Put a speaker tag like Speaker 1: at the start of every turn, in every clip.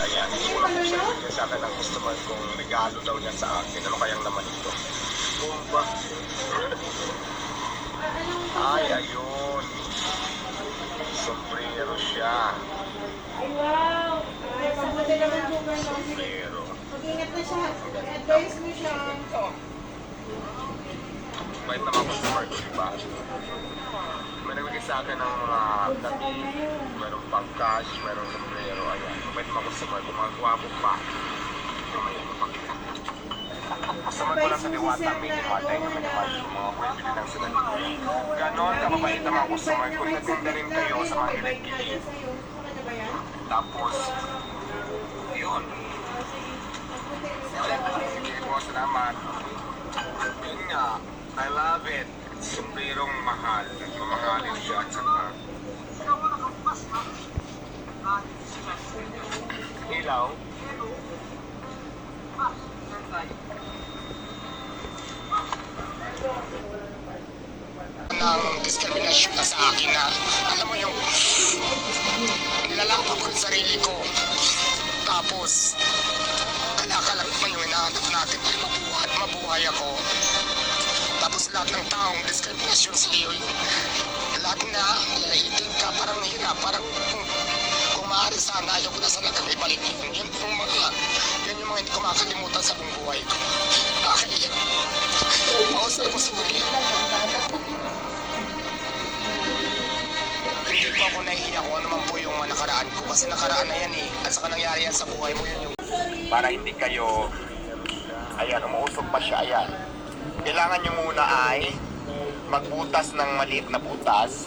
Speaker 1: Ayan, iwan ko sa inyo sa akin ng customer kong regalo daw niya sa akin. Ano kayang naman ito? Bomba. Ay, ayun. Sombrero siya.
Speaker 2: Ay, wow! Ay, pabuti naman po ba
Speaker 1: Sombrero.
Speaker 2: Mag-ingat na siya. I-advise mo siya.
Speaker 1: Bait naman customer ko, di ba? May nagbigay sa akin ng mga damit, merong pang cash, merong sombrero, ayan. Bait naman customer ko, mga gwapo pa. Mamaya mapakita. Customer ko lang sa Diwata Minimal, dahil naman naman yung mga pwede lang sila dito. Ganon, kababait naman customer ko. Nagtinda rin kayo sa mga gilid-gilid.
Speaker 2: Ano?
Speaker 1: Tapos, yun. Sige po, salamat. Yun nga, I love it. Sombrerong mahal. Mamahalin siya at saka. Ilaw. ng diskriminasyon na sa akin na alam mo yung nilalaban ko yung sarili ko tapos kalakalag pa yung hinahanap natin ay mabuhay, mabuhay ako lahat ng taong diskriminasyon sa iyo lahat na nilaitin ka parang hirap parang kung, kung maaari sana ayaw ko na sana kami ibalik yun yan yung mga yan yung mga hindi ko makakalimutan sa buong buhay ko bakit Mausap ko sumuli. Hindi pa ako nahihiya kung ano man po yung nakaraan ko kasi nakaraan na yan eh. At saka nangyari yan sa buhay mo yun yung... Para hindi kayo... Ayan, umuusog pa siya, ayan. Kailangan nyo muna ay magbutas ng maliit na butas.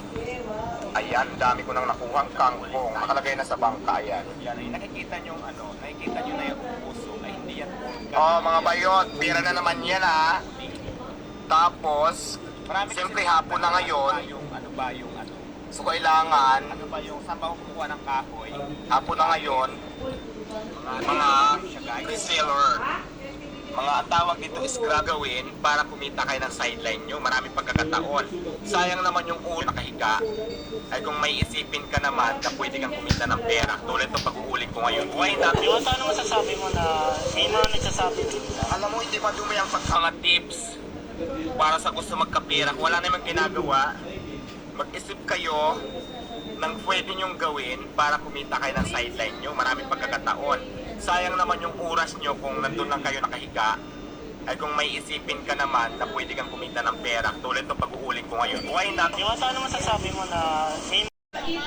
Speaker 1: Ayan, dami ko nang nakuhang kangkong. Nakalagay na sa bangka, ayan.
Speaker 3: Yan ay nakikita nyo ano, nakikita nyo na yung puso ay hindi yan puro
Speaker 1: Oh, mga bayot, pira na naman yan ah. Tapos,
Speaker 3: Marami
Speaker 1: siyempre hapon na ngayon,
Speaker 3: yung ano ba yung ano,
Speaker 1: so kailangan,
Speaker 3: ano ba yung saan ba ako kumukuha ng kahoy?
Speaker 1: hapon na ngayon, mga reseller, mga tawag dito is gagawin para kumita kayo ng sideline nyo. Maraming pagkakataon. Sayang naman yung ulo nakahiga. Ay kung may isipin ka naman na pwede kang kumita ng pera. Tulad itong pag-uuling ko ngayon. Why not?
Speaker 4: Diwata, ano masasabi mo na may mga nagsasabi din
Speaker 1: Alam mo, hindi madumi ang pagkanga tips para sa gusto magkapira. Wala namang ginagawa. Mag-isip kayo ng pwede nyong gawin para kumita kayo ng sideline nyo. Maraming pagkakataon. Sayang naman yung oras nyo kung nandun lang kayo nakahiga. Ay kung may isipin ka naman na pwede kang kumita ng pera. Tulad ng pag-uuling ko ngayon. Why not?
Speaker 4: Diwata, ano masasabi mo na may
Speaker 5: Kasi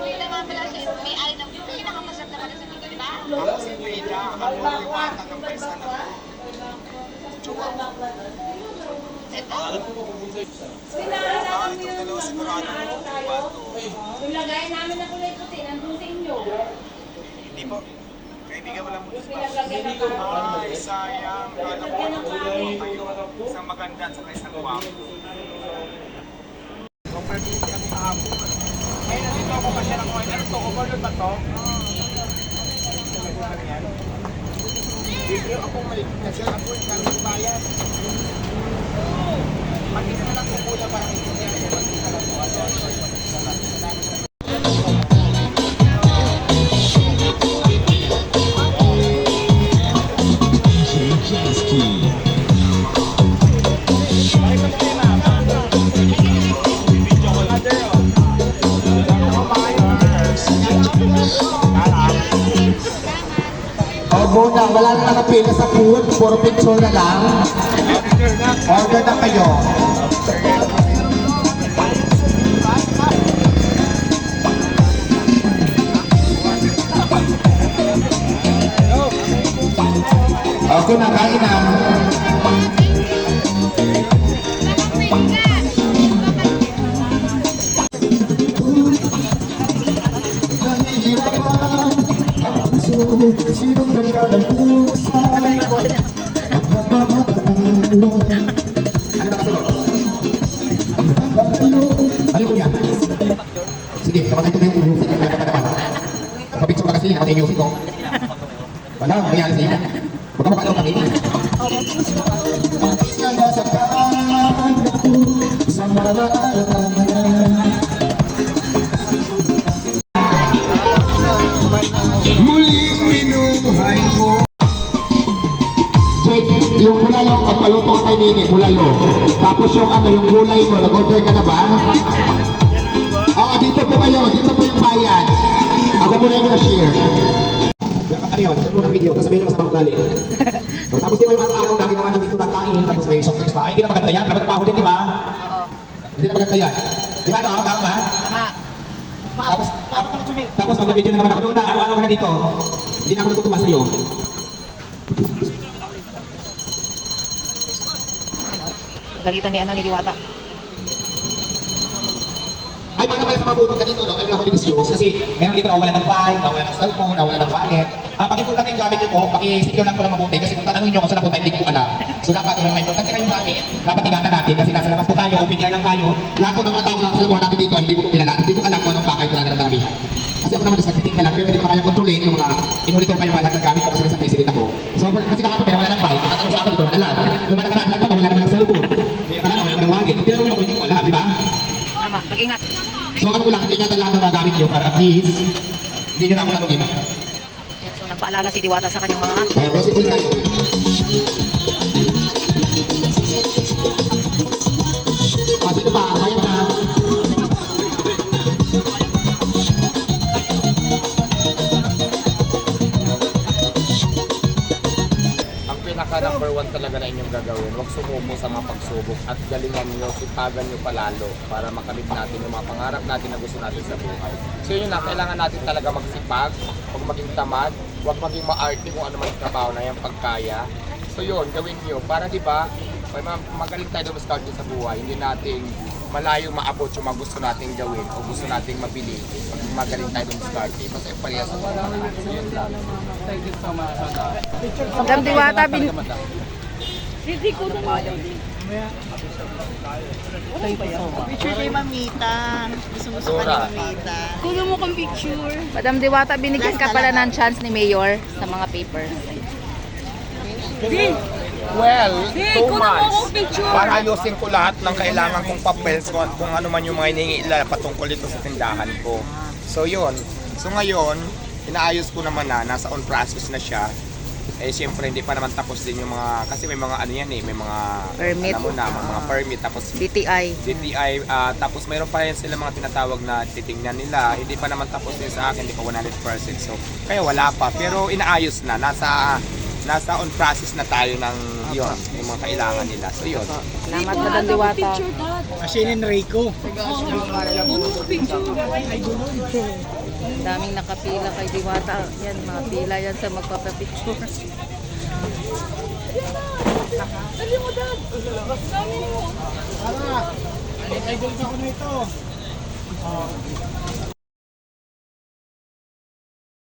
Speaker 5: may naman pala siya, may ay na pinakamasarap na pala sa Tiganda.
Speaker 1: Ako si Luida, ang liwanag ng paisan na
Speaker 2: Pinaalala mo yun. Araw tayo. Yung lagay namin na kulay puti, nandun sa inyo.
Speaker 3: Hindi po. Kaibigan mo lang.
Speaker 1: Ay, sayang. Kala ko ano kayo. Isang maganda at saka isang guwapo.
Speaker 3: Ay, nandito ako pa siya ng coin. Ano to? Overload ba to? Video ako may yung kami bayan.
Speaker 6: Wala na nakapila sa food, puro picture na lang. Order na kayo. Okay na, kain na. Sinong nagkalang Sige, kapatay ko na yung music at pinapatawa. Kapitso na kasi, nakatay music ko. Wala, mayayari sa iyo. Huwag ka makalaw kami. Atis na nasa kaan ako sa mga alatan Muling minuhay ko yung mula yung kapalutok kay Nini, mula yung. Tapos yung ano, yung gulay mo, nag-order ka na ba? Muna yung share. Ano yun? Ito muna video, tapos sabihin mo sa mga tapos di ba yung araw-araw lagi naman dito nakain, tapos may drinks pa. Ay, hindi na maganda yan. Dapat pa din, di ba? Hindi na maganda yan. Di ba, no? Tama ba? Tapos, tapos mag-video na naman ako doon na araw-araw na dito. Hindi na ako natutuwa sa'yo.
Speaker 2: Galitan ni ano ni Diwata.
Speaker 6: Ay, pala sa mabuti ka dito, no? Kaya ako dinisuse kasi meron dito nawala ng file, nawala ng cellphone, nawala ng wallet. Ah, pakipul lang yung gamit niyo po, paki-secure lang po lang mabuti kasi kung tatanungin niyo kung saan napunta, hindi ko alam. So dapat yung may importante kayong gamit, dapat ingatan natin kasi nasa labas po tayo, open lang tayo. Lahat po ng mga tao na kasalamuhan natin dito, hindi ko kilala, hindi ko alam kung anong pakay ko lang ng dami. Kasi ako naman sa nagtiting ka lang, pero hindi ko kaya kontrolin yung mga inuritor pa yung mga lahat ng gamit ko kasi nasa president ako. So kasi kahapon pero wala ng file, tatanong sa ako dito, wala. Yung mga nakaraan lang pa, wala naman ng cellphone. Kaya wala naman ng wallet. Pero ako hindi ko alam, di ba?
Speaker 2: Tama, mag-ingat.
Speaker 6: So ano ko lang, ingatan lahat ng gamit niyo para at least hindi niyo na ako tanongin.
Speaker 2: So nagpaalala si Diwata sa kanyang mga
Speaker 6: Kaya possible tayo.
Speaker 1: One talaga na inyong gagawin, huwag sumuko sa mga pagsubok at galingan nyo, sipagan nyo palalo para makamit natin yung mga pangarap natin na gusto natin sa buhay. So yun na, kailangan natin talaga magsipag, huwag maging tamad, huwag maging maarte kung ano man yung trabaho na yung pagkaya. So yun, gawin nyo. Para di ba, magaling tayo doon sa sa buhay, hindi natin malayo maabot yung mga gusto nating gawin o gusto nating mabili. Pag magaling tayo doon sa Basta yung parehas sa mga So yun lang.
Speaker 2: Madam Diwata, bin...
Speaker 7: Picture kay Mamita. Gusto ni
Speaker 1: Dora.
Speaker 7: Mamita.
Speaker 2: Kuno mo kong picture. Madam Diwata, binigyan ka pala ng chance ni Mayor sa mga papers.
Speaker 1: Well, two months para ayusin ko lahat ng kailangan kong papels kung, kung ano man yung mga hinihingi nila patungkol dito sa tindahan ko. So yun. So ngayon, inaayos ko naman na, nasa on process na siya. Eh siyempre hindi pa naman tapos din yung mga, kasi may mga ano yan eh, may mga,
Speaker 2: Permit.
Speaker 1: alam mo na, mga, mga permit, tapos
Speaker 2: BTI.
Speaker 1: DTI, ah, tapos mayroon pa rin sila mga tinatawag na titingnan nila. Hindi pa naman tapos din sa akin, hindi pa 100%. So, kaya wala pa. Pero inaayos na. Nasa nasa on process na tayo ng yon yung mga kailangan nila. So, yun.
Speaker 2: Salamat, Madam Diwata. Daming nakapila kay Diwata. Yan, mga pila yan sa magpapapicture.